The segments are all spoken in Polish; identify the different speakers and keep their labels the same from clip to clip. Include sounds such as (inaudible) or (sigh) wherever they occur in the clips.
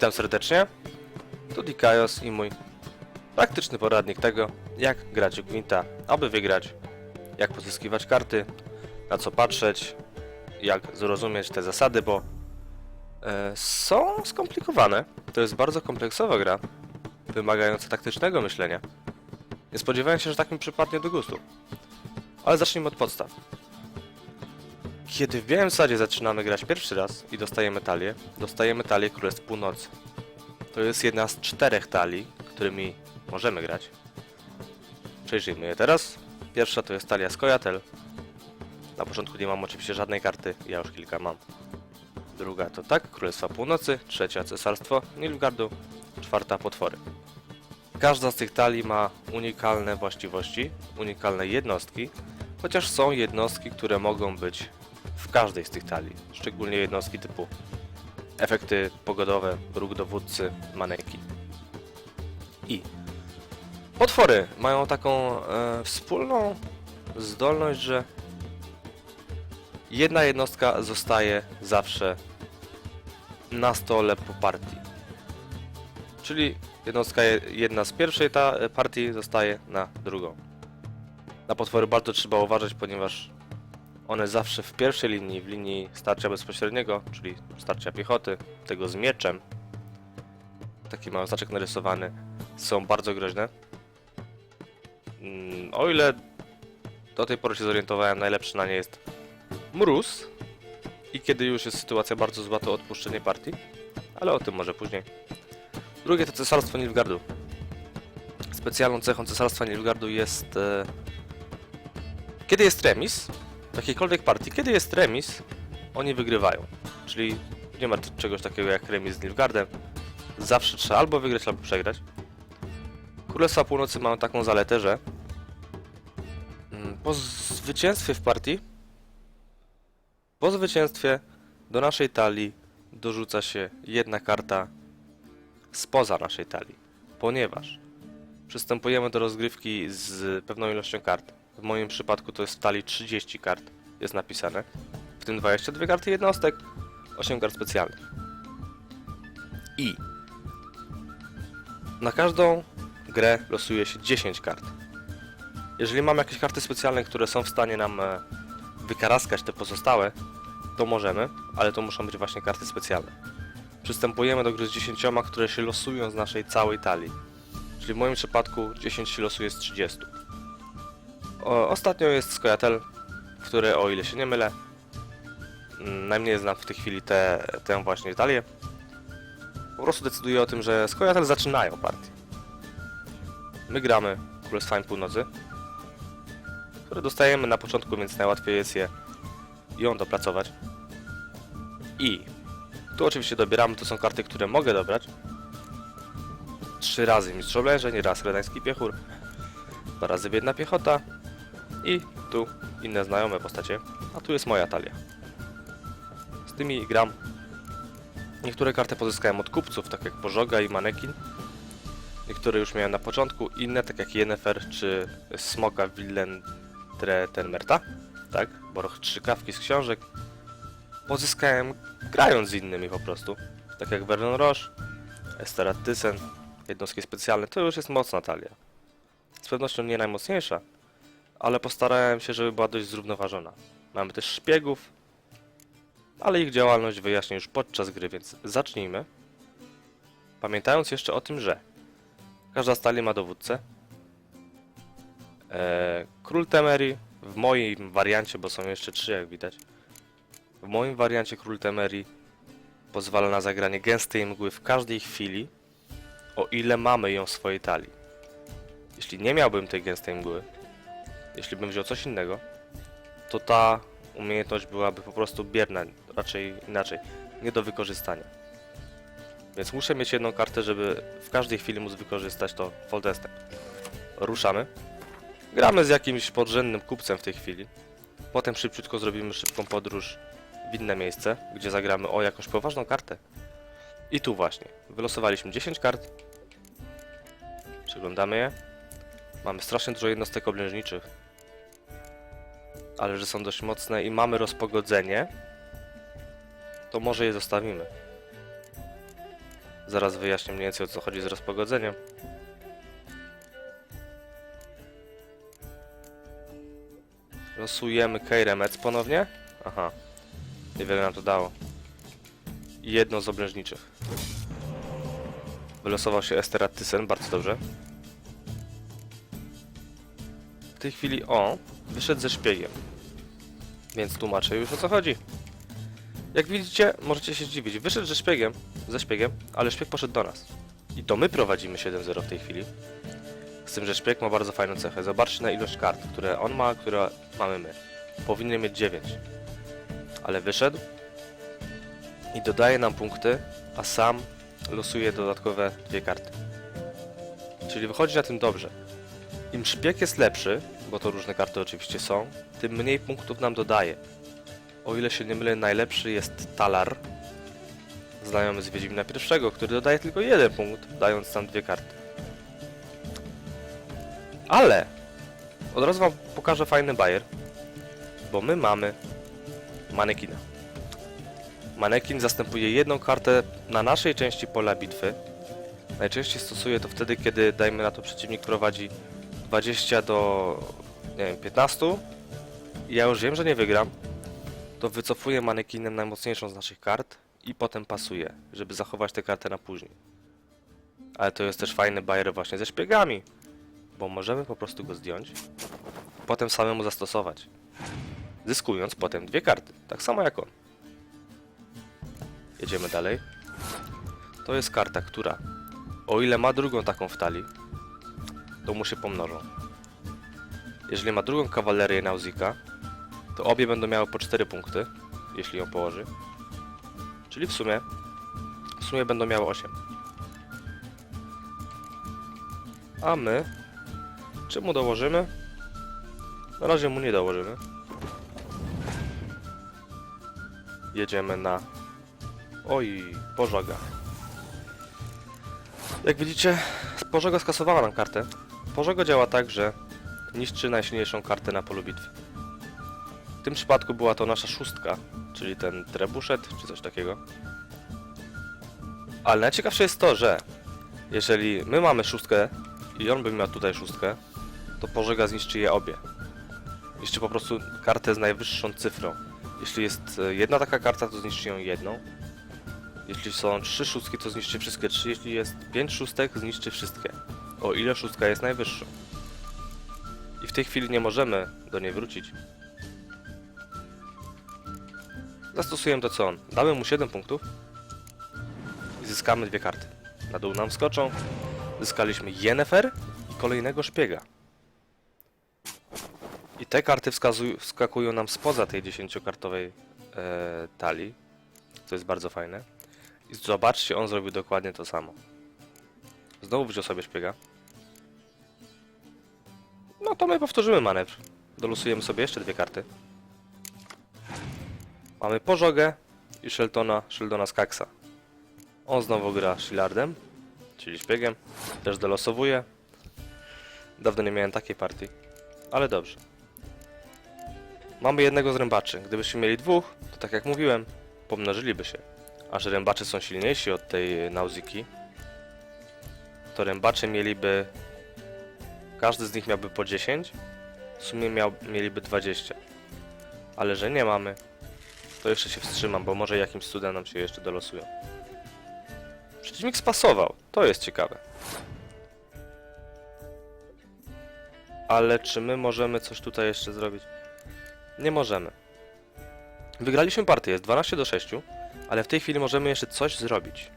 Speaker 1: Witam serdecznie. Tu Dikaios i mój praktyczny poradnik tego, jak grać w Gwinta, aby wygrać, jak pozyskiwać karty, na co patrzeć, jak zrozumieć te zasady, bo e, są skomplikowane. To jest bardzo kompleksowa gra, wymagająca taktycznego myślenia. Nie spodziewałem się, że tak mi przypadnie do gustu. Ale zacznijmy od podstaw. Kiedy w Białym Sadzie zaczynamy grać pierwszy raz i dostajemy talię, dostajemy talię Królestw Północy. To jest jedna z czterech talii, którymi możemy grać. Przejrzyjmy je teraz. Pierwsza to jest talia Skojatel. Na początku nie mam oczywiście żadnej karty, ja już kilka mam. Druga to tak, Królestwa Północy. Trzecia Cesarstwo Nilfgaardu. Czwarta Potwory. Każda z tych talii ma unikalne właściwości, unikalne jednostki, chociaż są jednostki, które mogą być w każdej z tych talii, szczególnie jednostki typu efekty pogodowe, róg dowódcy, maneki. I potwory mają taką e, wspólną zdolność, że jedna jednostka zostaje zawsze na stole po partii. Czyli jednostka je- jedna z pierwszej ta e, partii zostaje na drugą. Na potwory bardzo trzeba uważać, ponieważ one zawsze w pierwszej linii, w linii starcia bezpośredniego, czyli starcia piechoty, tego z mieczem, taki mały znaczek narysowany, są bardzo groźne. Mm, O ile do tej pory się zorientowałem, najlepszy na nie jest mróz. I kiedy już jest sytuacja bardzo zła, to odpuszczenie partii. Ale o tym może później. Drugie to Cesarstwo Nilfgaardu. Specjalną cechą Cesarstwa Nilfgaardu jest... E... Kiedy jest remis, w jakiejkolwiek partii, kiedy jest remis, oni wygrywają. Czyli nie ma czegoś takiego jak remis z Nilfgaardem. Zawsze trzeba albo wygrać, albo przegrać. Królestwa Północy mają taką zaletę, że mm, po zwycięstwie w partii, po zwycięstwie do naszej talii dorzuca się jedna karta spoza naszej talii, ponieważ przystępujemy do rozgrywki z pewną ilością kart. W moim przypadku to jest w talii 30 kart, jest napisane. W tym 22 karty jednostek, 8 kart specjalnych. I na każdą grę losuje się 10 kart. Jeżeli mamy jakieś karty specjalne, które są w stanie nam e, wykaraskać te pozostałe, to możemy, ale to muszą być właśnie karty specjalne. Przystępujemy do gry z 10, które się losują z naszej całej talii. Czyli w moim przypadku 10 się losuje z 30. O, ostatnio jest Skojatel, który o ile się nie mylę, mm, najmniej znam w tej chwili te, tę właśnie talię. Po prostu decyduje o tym, że Skojatel zaczynają partię. My gramy Królestwami Północy, które dostajemy na początku, więc najłatwiej jest je ją dopracować. I tu oczywiście dobieramy, to są karty, które mogę dobrać. Trzy razy Mistrz Oblężeń, raz Redański Piechur, dwa razy Biedna Piechota i tu inne znajome postacie, a tu jest moja talia. Z tymi gram. Niektóre karty pozyskałem od kupców, tak jak Pożoga i Manekin. Niektóre już miałem na początku, inne tak jak Yennefer czy Smoka Willendre Tenmerta. Tak, bo trzy kawki z książek pozyskałem grając z innymi po prostu. Tak jak Vernon Roche, Esterat Thyssen, jednostki specjalne, to już jest mocna talia. Z pewnością nie najmocniejsza, ale postarałem się, żeby była dość zrównoważona. Mamy też szpiegów, ale ich działalność wyjaśnię już podczas gry, więc zacznijmy. Pamiętając jeszcze o tym, że każda z talii ma dowódcę. Eee, Król Temerii w moim wariancie, bo są jeszcze trzy jak widać, w moim wariancie Król Temerii pozwala na zagranie gęstej mgły w każdej chwili, o ile mamy ją w swojej talii. Jeśli nie miałbym tej gęstej mgły, jeśli bym wziął coś innego, to ta umiejętność byłaby po prostu bierna, raczej inaczej, nie do wykorzystania. Więc muszę mieć jedną kartę, żeby w każdej chwili móc wykorzystać to foldestem. Ruszamy. Gramy z jakimś podrzędnym kupcem w tej chwili. Potem szybciutko zrobimy szybką podróż w inne miejsce, gdzie zagramy o jakąś poważną kartę. I tu właśnie. Wylosowaliśmy 10 kart. Przeglądamy je. Mamy strasznie dużo jednostek oblężniczych. Ale że są dość mocne i mamy rozpogodzenie, to może je zostawimy. Zaraz wyjaśnię mniej więcej o co chodzi z rozpogodzeniem. Losujemy Keiremec ponownie. Aha. Niewiele nam to dało. Jedno z obrężniczych. Wylosował się Esterat Thyssen, bardzo dobrze. W tej chwili o, wyszedł ze szpiegiem. Więc tłumaczę już o co chodzi. Jak widzicie, możecie się zdziwić. Wyszedł ze szpiegiem, ze szpiegiem, ale szpieg poszedł do nas. I to my prowadzimy 7-0 w tej chwili. Z tym, że szpieg ma bardzo fajną cechę. Zobaczcie na ilość kart, które on ma, które mamy my. Powinien mieć 9. Ale wyszedł i dodaje nam punkty, a sam losuje dodatkowe dwie karty. Czyli wychodzi na tym dobrze. Im szpieg jest lepszy, bo to różne karty oczywiście są, tym mniej punktów nam dodaje. O ile się nie mylę, najlepszy jest Talar, znajomy z Wiedźmina I, który dodaje tylko jeden punkt, dając nam dwie karty. Ale od razu wam pokażę fajny bajer, bo my mamy manekina. Manekin zastępuje jedną kartę na naszej części pola bitwy. Najczęściej stosuję to wtedy, kiedy dajmy na to przeciwnik prowadzi 20 do nie wiem, 15 i ja już wiem, że nie wygram, to wycofuję manekinem najmocniejszą z naszych kart i potem pasuję, żeby zachować tę kartę na później. Ale to jest też fajny bajer właśnie ze szpiegami, bo możemy po prostu go zdjąć, potem samemu zastosować, zyskując potem dwie karty, tak samo jak on. Jedziemy dalej. To jest karta, która o ile ma drugą taką w talii, to mu się pomnożą. Jeżeli ma drugą kawalerię Nauzika, to obie będą miały po 4 punkty, jeśli ją położy. Czyli w sumie, w sumie będą miały 8. A my, czy mu dołożymy? Na razie mu nie dołożymy. Jedziemy na... Oj, pożoga. Jak widzicie, pożoga skasowała nam kartę. Pożoga działa tak, że niszczy najsilniejszą kartę na polu bitwy. W tym przypadku była to nasza szóstka, czyli ten trebuszet, czy coś takiego. Ale najciekawsze jest to, że jeżeli my mamy szóstkę i on by miał tutaj szóstkę, to pożega zniszczy je obie. Niszczy po prostu kartę z najwyższą cyfrą. Jeśli jest e, jedna taka karta, to zniszczy ją jedną. Jeśli są trzy szóstki, to zniszczy wszystkie trzy. Jeśli jest pięć szóstek, zniszczy wszystkie. O ile szóstka jest najwyższą. I w tej chwili nie możemy do niej wrócić. Zastosujemy to co on. Damy mu 7 punktów i zyskamy dwie karty. Na dół nam skoczą. Zyskaliśmy Yennefer i kolejnego szpiega. I te karty wskazuj, wskakują nam spoza tej 10-kartowej e, talii. To jest bardzo fajne. I zobaczcie, on zrobił dokładnie to samo. Znowu wziął sobie szpiega. No to my powtórzymy manewr. Dolosujemy sobie jeszcze dwie karty. Mamy Pożogę i Sheltona, Sheldona Skaksa. On znowu gra Shillardem, czyli szpiegiem. Też dolosowuje. Dawno nie miałem takiej partii, ale dobrze. Mamy jednego z rębaczy. Gdybyśmy mieli dwóch, to tak jak mówiłem, pomnożyliby się. A że rębacze są silniejsi od tej Nauziki, to rębacze mieliby... Każdy z nich miałby po 10, w sumie miał, mieliby 20. Ale że nie mamy, to jeszcze się wstrzymam, bo może jakimś cudem się jeszcze dolosują. Przeciwnik spasował, to jest ciekawe. Ale czy my możemy coś tutaj jeszcze zrobić? Nie możemy. Wygraliśmy partię, jest 12 do 6, ale w tej chwili możemy jeszcze coś zrobić.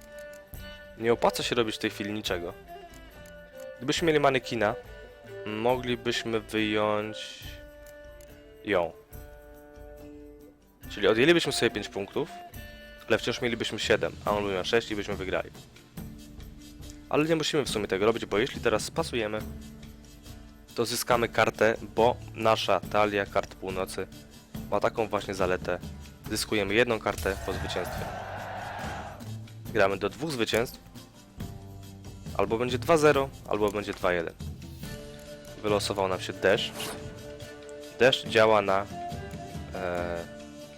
Speaker 1: Nie opłaca się robić w tej chwili niczego. Gdybyśmy mieli manekina, moglibyśmy wyjąć ją. Czyli odjęlibyśmy sobie 5 punktów, ale wciąż mielibyśmy 7, a on by miał 6 i byśmy wygrali. Ale nie musimy w sumie tego robić, bo jeśli teraz spasujemy, to zyskamy kartę, bo nasza talia kart północy ma taką właśnie zaletę. Zyskujemy jedną kartę po zwycięstwie. Gramy do dwóch zwycięstw. Albo będzie 2-0, albo będzie 2-1. Wylosował nam się deszcz. Deszcz działa na e,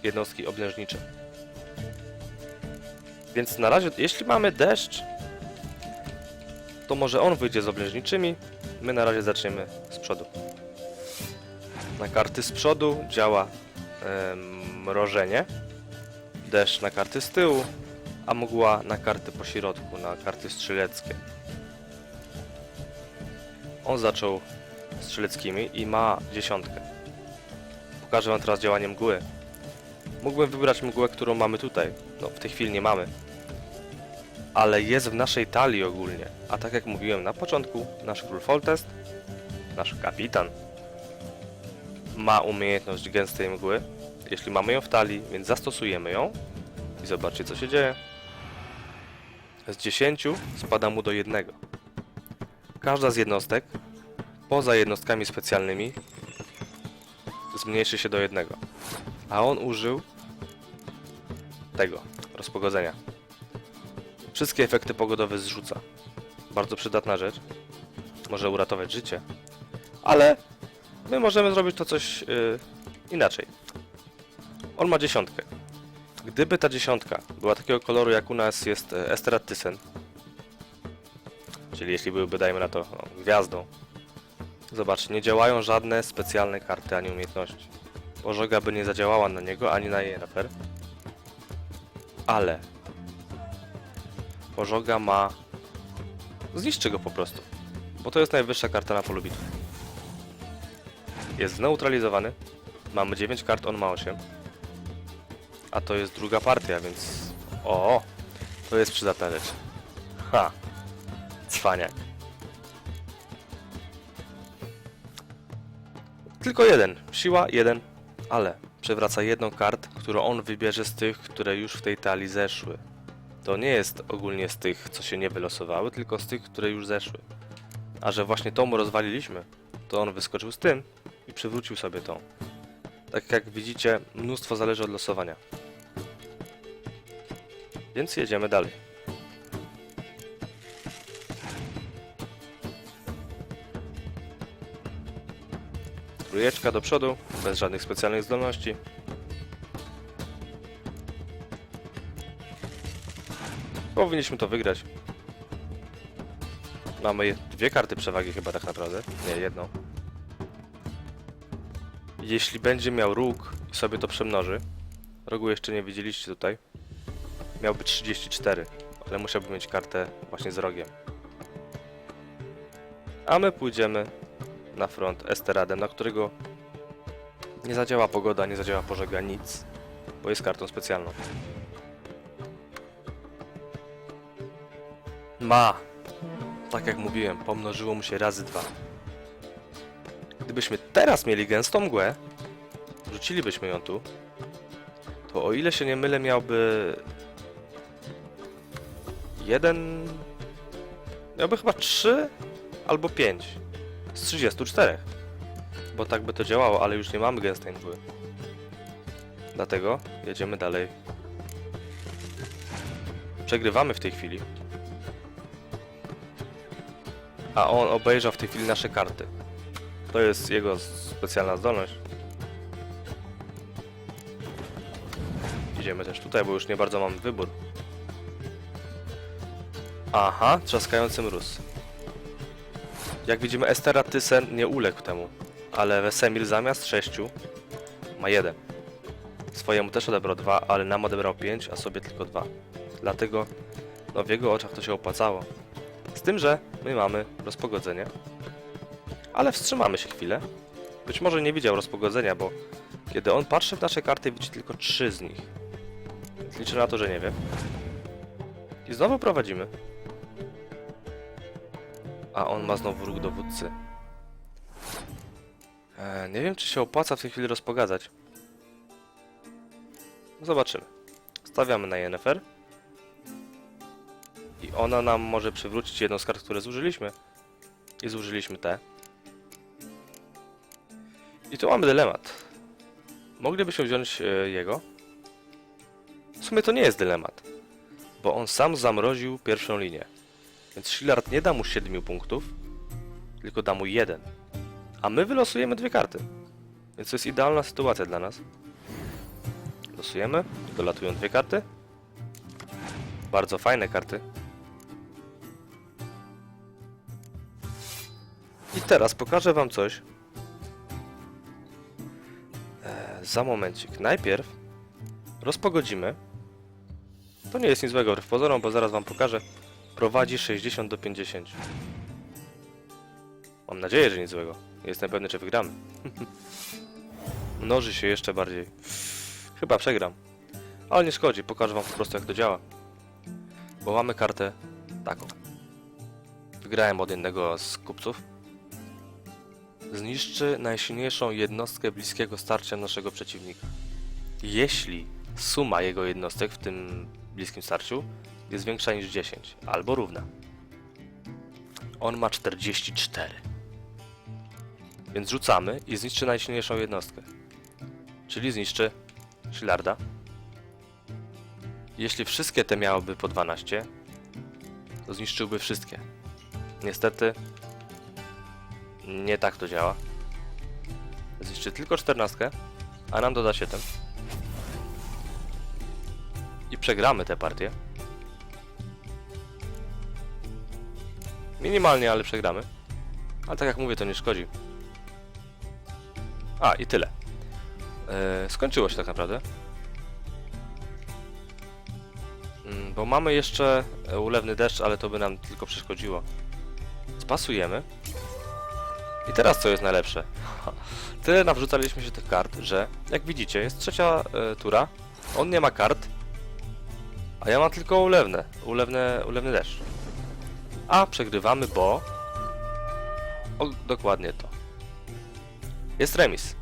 Speaker 1: jednostki oblężnicze. Więc na razie, jeśli mamy deszcz, to może on wyjdzie z obleżniczymi, my na razie zaczniemy z przodu. Na karty z przodu działa em, mrożenie, deszcz na karty z tyłu, a mgła na karty po środku, na karty strzeleckie. On zaczął strzeleckimi i ma dziesiątkę. Pokażę wam teraz działanie mgły. Mógłbym wybrać mgłę, którą mamy tutaj. No, w tej chwili nie mamy. Ale jest w naszej talii ogólnie. A tak jak mówiłem na początku, nasz król Foltest, nasz kapitan, ma umiejętność gęstej mgły. Jeśli mamy ją w talii, więc zastosujemy ją. I zobaczcie, co się dzieje. Z 10 spada mu do jednego. Każda z jednostek, poza jednostkami specjalnymi, zmniejszy się do jednego. A on użył tego, rozpogodzenia. Wszystkie efekty pogodowe zrzuca. Bardzo przydatna rzecz. Może uratować życie. Ale my możemy zrobić to coś yy, inaczej. On ma dziesiątkę. Gdyby ta dziesiątka była takiego koloru jak u nas jest e, Esterat Thyssen, czyli jeśli byłby, dajmy na to, no, gwiazdą, zobacz, nie działają żadne specjalne karty ani umiejętności. Pożoga by nie zadziałała na niego ani na Yennefer. Ale Pożoga ma... Zniszczy go po prostu. Bo to jest najwyższa karta na polu bitwy. Jest zneutralizowany. Mamy 9 kart, on ma 8. A to jest druga partia, więc... O, to jest przydatna rzecz. Ha! Cwaniak. Tylko jeden. Siła jeden. Ale przewraca jedną kart, którą on wybierze z tych, które już w tej talii zeszły. To nie jest ogólnie z tych, co się nie wylosowały, tylko z tych, które już zeszły. A że właśnie tą mu rozwaliliśmy, to on wyskoczył z tym i przywrócił sobie tą. Tak jak widzicie, mnóstwo zależy od losowania. Więc jedziemy dalej. Trójeczka do przodu, bez żadnych specjalnych zdolności. Powinniśmy to wygrać. Mamy dwie karty przewagi chyba tak naprawdę. Nie, jedną. Jeśli będzie miał róg i sobie to przemnoży, rogu jeszcze nie widzieliście tutaj, miałby 34, ale musiałby mieć kartę właśnie z rogiem. A my pójdziemy na front Esteradem, na którego nie zadziała pogoda, nie zadziała pożega, nic, bo jest kartą specjalną. Ma. Tak jak mówiłem, pomnożyło mu się razy dwa. Gdybyśmy teraz mieli gęstą mgłę, rzucilibyśmy ją tu, to o ile się nie mylę, miałby... Jeden... Miałby chyba trzy albo pięć z 34. Bo tak by to działało, ale już nie mamy gęstej mgły. Dlatego jedziemy dalej. Przegrywamy w tej chwili. A on obejrzał w tej chwili nasze karty. To jest jego specjalna zdolność. Idziemy też tutaj, bo już nie bardzo mamy wybór. Aha, trzaskający mróz. Jak widzimy, Estera Thyssen nie uległ temu, ale Wesemir zamiast 6 ma 1. Swojemu też odebrał 2, ale nam odebrał 5, a sobie tylko 2. Dlatego no, w jego oczach to się opłacało. Z tym, że my mamy rozpogodzenie, ale wstrzymamy się chwilę. Być może nie widział rozpogodzenia, bo kiedy on patrzy w nasze karty, widzi tylko 3 z nich. Liczę na to, że nie wie. I znowu prowadzimy. A on ma znowu róg dowódcy. E, nie wiem, czy się opłaca w tej chwili rozpogadzać. Zobaczymy. Stawiamy na Yennefer. I ona nam może przywrócić jedną z kart, które zużyliśmy. I zużyliśmy te. I tu mamy dylemat. Moglibyśmy wziąć e, jego. W sumie to nie jest dylemat. Bo on sam zamroził pierwszą linię. Więc Shillard nie da mu 7 punktów, tylko da mu jeden. A my wylosujemy dwie karty. Więc to jest idealna sytuacja dla nas. Losujemy, dolatują dwie karty. Bardzo fajne karty. I teraz pokażę wam coś. E, za momencik. Najpierw rozpogodzimy. To nie jest nic złego wbrew pozorom, bo zaraz wam pokażę. Prowadzi 60 do 50. Mam nadzieję, że nic złego. Jestem pewny, czy wygramy. (laughs) Mnoży się jeszcze bardziej. Chyba przegram. Ale nie szkodzi, pokażę wam po prostu jak to działa. Bo mamy kartę taką. Wygrałem od jednego z kupców. Zniszczy najsilniejszą jednostkę bliskiego starcia naszego przeciwnika. Jeśli suma jego jednostek w tym bliskim starciu jest większa niż 10, albo równa. On ma 44. Więc rzucamy i zniszczy najsilniejszą jednostkę. Czyli zniszczy Shilarda. Jeśli wszystkie te miałyby po 12, to zniszczyłby wszystkie. Niestety, nie tak to działa. Zniszczy tylko 14, a nam doda 7. I przegramy tę partię. Minimalnie, ale przegramy. Ale tak jak mówię, to nie szkodzi. A, i tyle. Eee, skończyło się tak naprawdę. Mm, Bo mamy jeszcze e, ulewny deszcz, ale to by nam tylko przeszkodziło. Spasujemy. I teraz co jest najlepsze? Tyle nawrzucaliśmy się tych kart, że jak widzicie, jest trzecia e, tura. On nie ma kart, a ja mam tylko ulewne, ulewne, ulewny deszcz. A przegrywamy, bo... O, dokładnie to. Jest remis.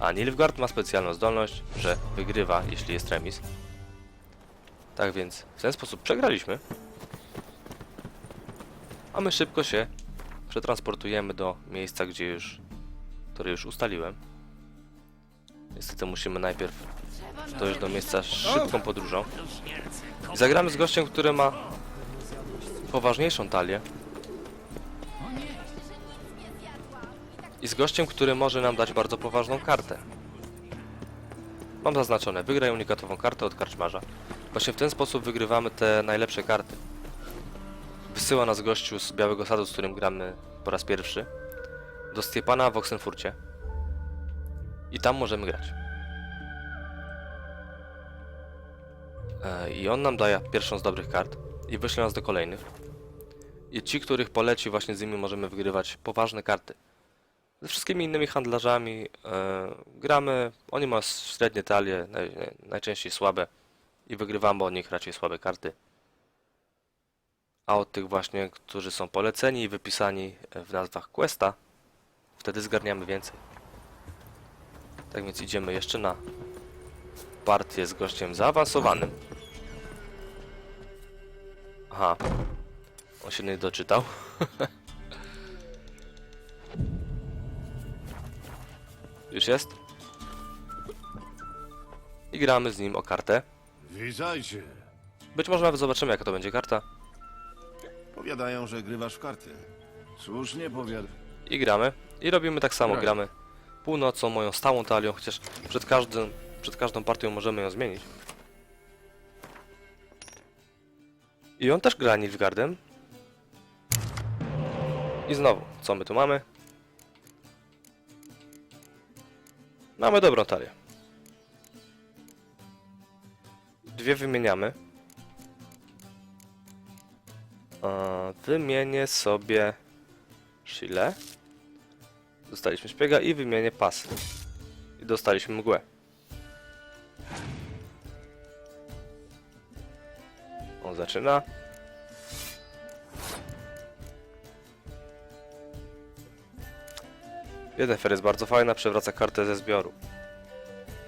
Speaker 1: A Nilfgaard ma specjalną zdolność, że wygrywa, jeśli jest remis. Tak więc w ten sposób przegraliśmy. A my szybko się przetransportujemy do miejsca, gdzie już, które już ustaliłem. Niestety musimy najpierw dojść do miejsca szybką podróżą. Zagramy z gościem, który ma poważniejszą talię. I z gościem, który może nam dać bardzo poważną kartę. Mam zaznaczone, wygraj unikatową kartę od karczmarza. Właśnie w ten sposób wygrywamy te najlepsze karty. Wysyła nas gościu z Białego Sadu, z którym gramy po raz pierwszy, do Stiepana w Oxenfurcie. I tam możemy grać. E, I on nam daje pierwszą z dobrych kart i wyśle nas do kolejnych. I ci, których poleci, właśnie z nimi możemy wygrywać poważne karty. Ze wszystkimi innymi handlarzami e, gramy, oni mają średnie talie, naj, najczęściej słabe i wygrywamy od nich raczej słabe karty. A od tych właśnie, którzy są poleceni i wypisani w nazwach Questa, wtedy zgarniamy więcej. Tak więc idziemy jeszcze na partię z gościem zaawansowanym. Aha. On się nie doczytał. (laughs) Już jest? I gramy z nim o kartę.
Speaker 2: Witajcie.
Speaker 1: Być może nawet zobaczymy jaka to będzie karta.
Speaker 2: Powiadają, że grywasz w karty. Słusznie powiad...
Speaker 1: I gramy. I robimy tak samo,
Speaker 2: Graj.
Speaker 1: gramy północą, moją stałą talią, chociaż przed każdym, przed każdą partią możemy ją zmienić. I on też gra Nilfgaardem. I znowu, co my tu mamy? Mamy dobrą talię. Dwie wymieniamy. Wymienię sobie Shile. Dostaliśmy szpiega i wymienię pasy. I dostaliśmy mgłę. On zaczyna. Jeden fer jest bardzo fajna, przewraca kartę ze zbioru.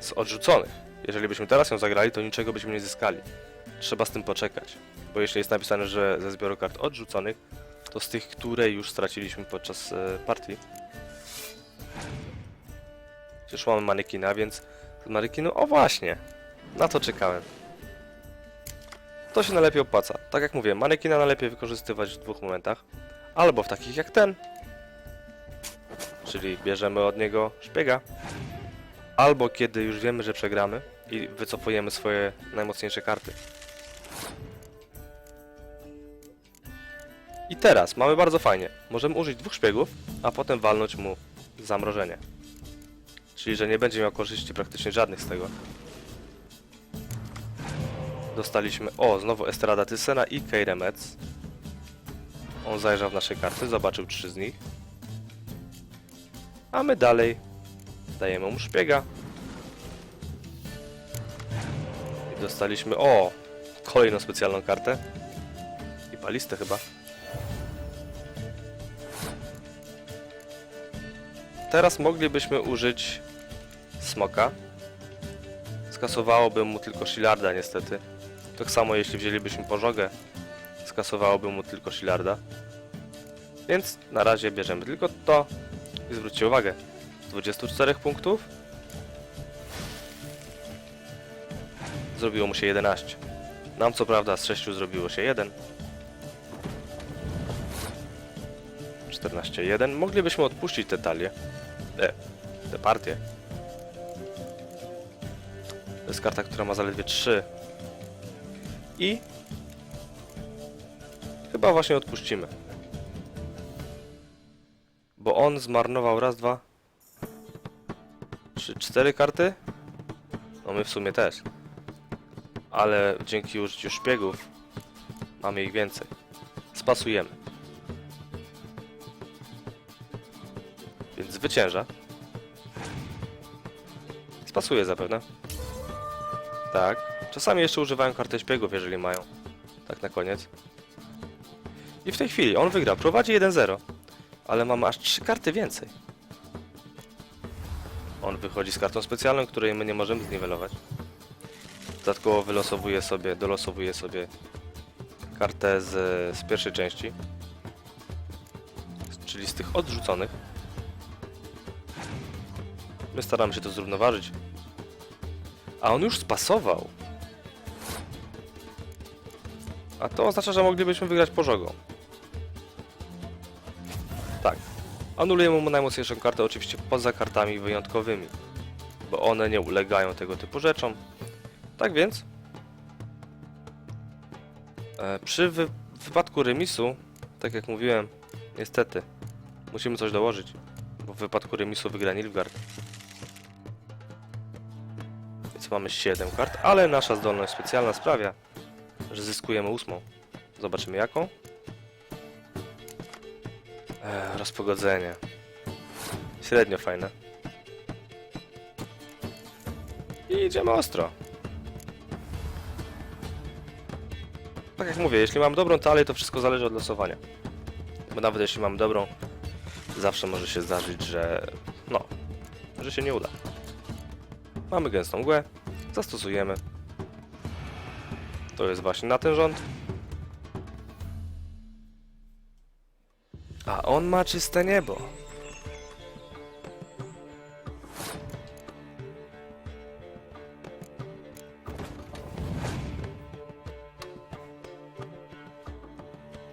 Speaker 1: Z odrzuconych. Jeżeli byśmy teraz ją zagrali, to niczego byśmy nie zyskali. Trzeba z tym poczekać. Bo jeśli jest napisane, że ze zbioru kart odrzuconych, to z tych, które już straciliśmy podczas e, partii. Przecież mamy manekina, więc z manekinu... O właśnie! Na to czekałem. To się najlepiej opłaca. Tak jak mówię, manekina najlepiej wykorzystywać w dwóch momentach. Albo w takich jak ten. Czyli bierzemy od niego szpiega. Albo kiedy już wiemy, że przegramy i wycofujemy swoje najmocniejsze karty. I teraz mamy bardzo fajnie. Możemy użyć dwóch szpiegów, a potem walnąć mu zamrożenie. Czyli, że nie będzie miał korzyści praktycznie żadnych z tego. Dostaliśmy, o, znowu Estrada Tysena i Keiremec. On zajrzał w nasze karty, zobaczył trzy z nich. A my dalej dajemy mu szpiega. I dostaliśmy, o, kolejną specjalną kartę. I palistę chyba. Teraz moglibyśmy użyć smoka. Skasowałoby mu tylko Shilarda niestety. Tak samo jeśli wzięlibyśmy pożogę, skasowałoby mu tylko Shilarda. Więc na razie bierzemy tylko to. I zwróćcie uwagę, z 24 punktów zrobiło mu się 11. Nam co prawda z 6 zrobiło się 1. 14-1. Moglibyśmy odpuścić te talie. E, te partie. To jest karta, która ma zaledwie 3. I chyba właśnie odpuścimy. Bo on zmarnował raz, dwa, trzy, cztery karty. No my w sumie też. Ale dzięki użyciu szpiegów mamy ich więcej. Spasujemy. Więc zwycięża. Spasuje zapewne. Tak. Czasami jeszcze używają karty szpiegów, jeżeli mają. Tak na koniec. I w tej chwili on wygra. Prowadzi 1-0. Ale mamy aż 3 karty więcej. On wychodzi z kartą specjalną, której my nie możemy zniwelować. Dodatkowo wylosowuje sobie, dolosowuje sobie kartę z, z pierwszej części. Czyli z tych odrzuconych. My staramy się to zrównoważyć. A on już spasował. A to oznacza, że moglibyśmy wygrać pożogą. Anulujemy mu najmocniejszą kartę, oczywiście poza kartami wyjątkowymi. Bo one nie ulegają tego typu rzeczom. Tak więc... E, przy wy wypadku remisu, tak jak mówiłem, niestety, musimy coś dołożyć. Bo w wypadku remisu wygra Nilfgaard. Więc mamy 7 kart, ale nasza zdolność specjalna sprawia, że zyskujemy ósmą. Zobaczymy jaką. Rozpogodzenie. Średnio fajne. I idziemy ostro. Tak jak mówię, jeśli mam dobrą talię, to wszystko zależy od losowania. Bo nawet jeśli mam dobrą, zawsze może się zdarzyć, że... no, że się nie uda. Mamy gęstą mgłę, zastosujemy. To jest właśnie na ten rząd. A on ma czyste niebo.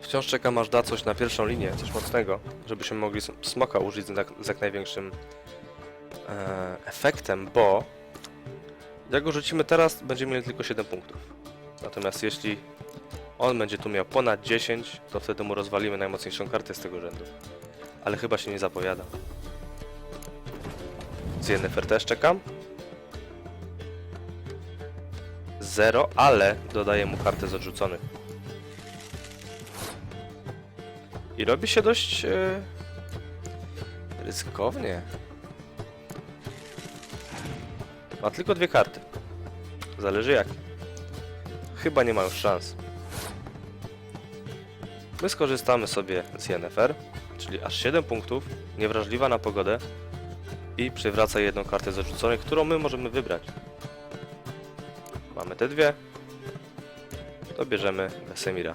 Speaker 1: Wciąż czekam aż da coś na pierwszą linię, coś mocnego, żebyśmy mogli smoka użyć z jak największym e, efektem, bo jak go rzucimy teraz, będziemy mieli tylko 7 punktów. Natomiast jeśli on będzie tu miał ponad 10, to wtedy mu rozwalimy najmocniejszą kartę z tego rzędu. Ale chyba się nie zapowiada. Z Yennefer też czekam. 0, ale dodaję mu kartę z odrzuconych. I robi się dość e, ryzykownie. Ma tylko dwie karty. Zależy jak. Chyba nie ma już szans. My skorzystamy sobie z Yennefer, czyli aż 7 punktów, niewrażliwa na pogodę i przywraca jedną kartę z którą my możemy wybrać. Mamy te dwie, to bierzemy Wesemira.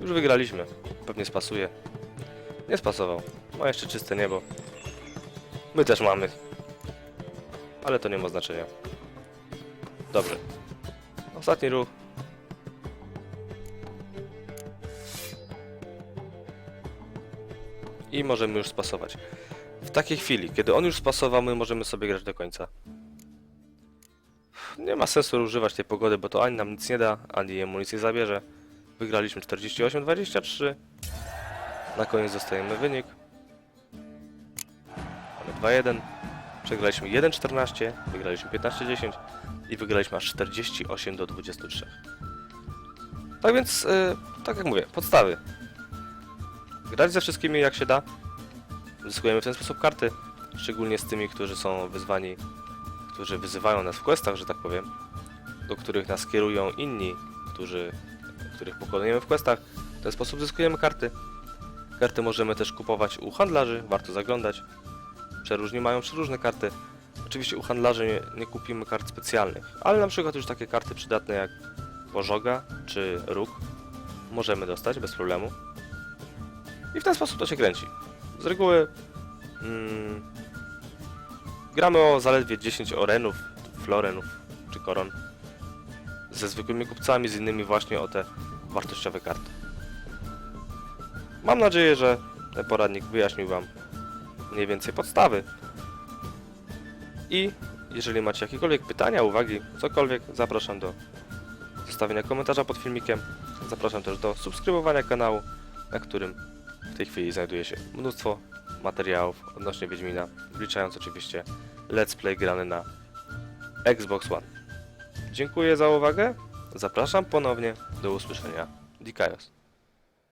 Speaker 1: Już wygraliśmy, pewnie spasuje. Nie spasował, ma jeszcze czyste niebo. My też mamy, ale to nie ma znaczenia. Dobrze. Ostatni ruch. I możemy już spasować. W takiej chwili, kiedy on już spasował, my możemy sobie grać do końca. nie ma sensu używać tej pogody, bo to ani nam nic nie da, ani jemu nic nie zabierze. Wygraliśmy 48-23. Na koniec dostajemy wynik. Mamy 2-1. Przegraliśmy 1-14, wygraliśmy 15-10 i wygraliśmy aż 48 do 23. Tak więc, yy, tak jak mówię, podstawy. Grać ze wszystkimi jak się da. Zyskujemy w ten sposób karty, szczególnie z tymi, którzy są wyzwani, którzy wyzywają nas w questach, że tak powiem, do których nas kierują inni, którzy, których pokonujemy w questach. W ten sposób zyskujemy karty. Karty możemy też kupować u handlarzy, warto zaglądać. Przeróżni mają przeróżne karty. Oczywiście u handlarzy nie, nie kupimy kart specjalnych, ale na przykład już takie karty przydatne jak pożoga czy róg możemy dostać bez problemu. I w ten sposób to się kręci. Z reguły mm, gramy o zaledwie 10 orenów, florenów czy koron ze zwykłymi kupcami, z innymi właśnie o te wartościowe karty. Mam nadzieję, że ten poradnik wyjaśnił Wam mniej więcej podstawy. I jeżeli macie jakiekolwiek pytania, uwagi, cokolwiek, zapraszam do zostawienia komentarza pod filmikiem. Zapraszam też do subskrybowania kanału, na którym w tej chwili znajduje się mnóstwo materiałów odnośnie Wiedźmina, wliczając oczywiście let's play grany na Xbox One. Dziękuję za uwagę, zapraszam ponownie, do usłyszenia. Dikaios.